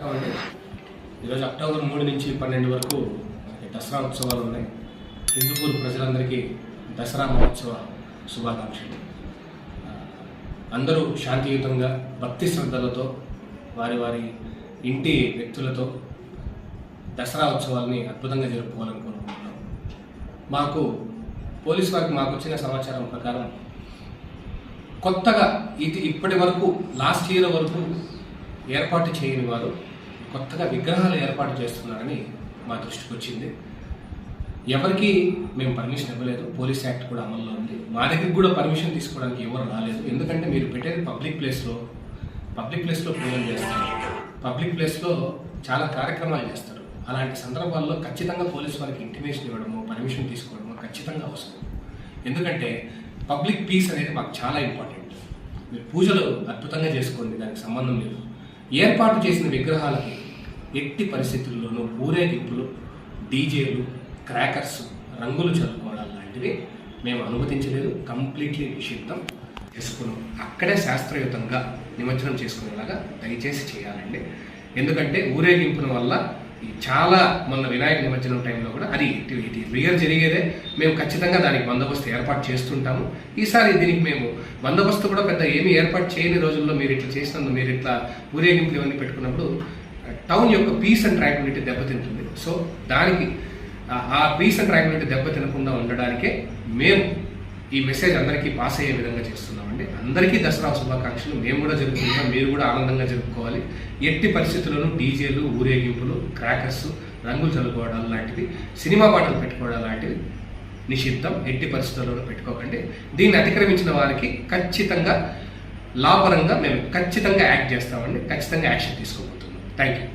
ఈరోజు అక్టోబర్ మూడు నుంచి పన్నెండు వరకు దసరా ఉత్సవాలు ఉన్నాయి. హిందూపూర్ ప్రజలందరికీ దసరా మహోత్సవ శుభాకాంక్షలు. అందరూ శాంతియుతంగా భక్తి శ్రద్ధలతో వారి వారి ఇంటి వ్యక్తులతో దసరా ఉత్సవాల్ని అద్భుతంగా జరుపుకోవాలని కోరుకుంటున్నాం. మాకు పోలీస్ వారికి మాకు వచ్చిన సమాచారం ప్రకారం కొత్తగా ఇది ఇప్పటి వరకు లాస్ట్ ఇయర్ వరకు ఏర్పాటు చేయని వారు కొత్తగా విగ్రహాలు ఏర్పాటు చేస్తున్నారని మా దృష్టికి వచ్చింది. ఎవరికి మేము పర్మిషన్ ఇవ్వలేదు. పోలీస్ యాక్ట్ కూడా అమల్లో ఉంది. మా దగ్గరికి కూడా పర్మిషన్ తీసుకోవడానికి ఎవరు రాలేదు. ఎందుకంటే మీరు పెట్టేది పబ్లిక్ ప్లేస్లో పబ్లిక్ ప్లేస్లో పూజలు చేస్తారు. పబ్లిక్ ప్లేస్లో చాలా కార్యక్రమాలు చేస్తారు. అలాంటి సందర్భాల్లో ఖచ్చితంగా పోలీస్ వారికి ఇంటిమేషన్ ఇవ్వడము పర్మిషన్ తీసుకోవడము ఖచ్చితంగా అవసరం. ఎందుకంటే పబ్లిక్ పీస్ అనేది మాకు చాలా ఇంపార్టెంట్. మీరు పూజలు అద్భుతంగా చేసుకోండి. దానికి సంబంధం లేదు. ఏర్పాటు చేసిన విగ్రహాలకి ఎట్టి పరిస్థితుల్లోనూ ఊరేగింపులు డీజేలు క్రాకర్స్ రంగులు చల్లుకోవడం లాంటివి మేము అనుమతించలేదు. కంప్లీట్లీ నిషిద్ధం చేసుకున్నాం. అక్కడే శాస్త్రయుతంగా నిమజ్జనం చేసుకునేలాగా దయచేసి చేయాలండి. ఎందుకంటే ఊరేగింపుల వల్ల చాలా మొన్న వినాయక నిమజ్జనం టైంలో కూడా అది ఇది రియల్ జరిగేదే. మేము ఖచ్చితంగా దానికి బందోబస్తు ఏర్పాటు చేస్తుంటాము. ఈసారి దీనికి మేము బందోబస్తు కూడా పెద్ద ఏమీ ఏర్పాటు చేయని రోజుల్లో మీరు ఇట్లా చేసినందుకు మీరు ఇట్లా ఊరేగింపులు ఇవన్నీ పెట్టుకున్నప్పుడు టౌన్ యొక్క పీస్ అండ్ ట్రాంక్విలిటీ దెబ్బతింటుంది. సో దానికి ఆ- ఆ పీస్ అండ్ ట్రాంక్విలిటీ దెబ్బతినకుండా ఉండడానికే మేము ఈ మెసేజ్ అందరికీ పాస్ అయ్యే విధంగా చేస్తున్నామండి. అందరికీ దసరా శుభాకాంక్షలు. మేము కూడా జరుపుకుంటాం మీరు కూడా ఆనందంగా జరుపుకోవాలి. ఎట్టి పరిస్థితుల్లోనూ డీజేలు ఊరేగింపులు క్రాకర్స్ రంగులు చల్లుకోవడం లాంటివి సినిమా పాటలు పెట్టుకోవడం లాంటివి నిషిద్ధం. ఎట్టి పరిస్థితుల్లోనూ పెట్టుకోకండి. దీన్ని అతిక్రమించిన వారికి ఖచ్చితంగా లాపరంగా మేము ఖచ్చితంగా యాక్ట్ చేస్తామండి. ఖచ్చితంగా యాక్షన్ తీసుకోబోతున్నాం. Thank you